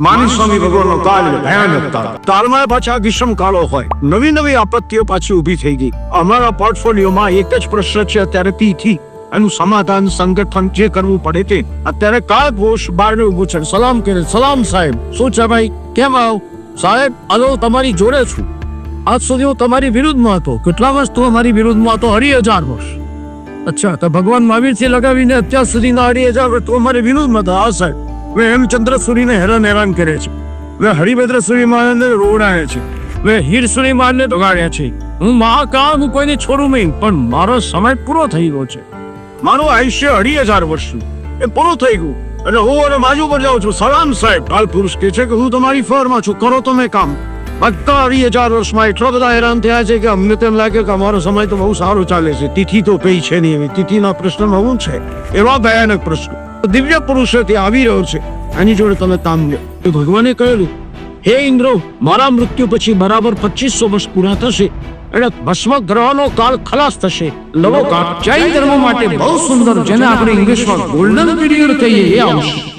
માની સ્વામી ભગવાનનો કાળ ભયાનક હતા કાળમાં પાછા વિષમ કાળો હોય. નવી નવી આપત્તિઓ પાછી ઊભી થઈ ગઈ. અમારા પોર્ટફોલિયોમાં એક જ પ્રશ્ન છે અત્યારે પીથી એનું સમાધાન, સંગઠન જે કરવું પડે તે. અત્યારે કાળ ઘોષ બારને ઉભું છે. સલામ કરે સલામ સાહેબ. શું છે ભાઈ? કેમ આવ? સાહેબ અલો તમારી જોડે છું. આજ સુધી હું તમારી વિરુદ્ધમાં હતો. કેટલા વર્ષ તું અમારી વિરુદ્ધમાં હતો? અઢી હજાર વર્ષ. અચ્છા, તો ભગવાન મહાવીરથી લગાવીને અત્યાર સુધીના અઢી હજાર વર્ષ તું અમારી વિરુદ્ધમાં હતા. હા, સાહેબ. હેમચંદ્ર સૂરીને હેરાન હેરાન કરે છે. વે હરિભદ્ર સૂર્યમાનને રોડાય છે. વે હીર સૂર્યમાનને દોગાડ્યા છે. હું મહાકાળ હું કોઈને છોડું નહીં, પણ મારો સમય પૂરો થઈ ગયો છે. મારું આયુષ્ય અઢી હજાર વર્ષનું. એ પૂરું થઈ ગયું. અને હું અને બાજુ પર જાઉં છું. સલામ સાહેબ. કાલ પુરુષ કે છે કે હું તમારી ફરમાં છું. કરો તમે કામ. બધા અઢી હજાર વર્ષમાં એટલા બધા હેરાન થયા છે કે અમને તેમ લાગે કે અમારો સમય તો બહુ સારો ચાલે છે. તિથિ તો કઈ છે નહીં એવી. તિથિના પ્રશ્નમાં હું છે? એવા ભયાનક પ્રશ્નો. દિવ્ય પુરુષો ત્યાં આવી રહ્યો છે. આની જોડે તમે તામ લો ભગવાને કહેલું, હે ઇન્દ્રો, મારા મૃત્યુ પછી બરાબર પચીસો વર્ષ પૂરા થશે એટલે ભસ્મ ગ્રહનો કાળ ખલાસ થશે. નવો કાળ જૈન ધર્મ માટે બહુ સુંદર, જેને આપણે ઇંગ્લિશમાં ગોલ્ડન પીરિયડ કહીએ, એ આવશે.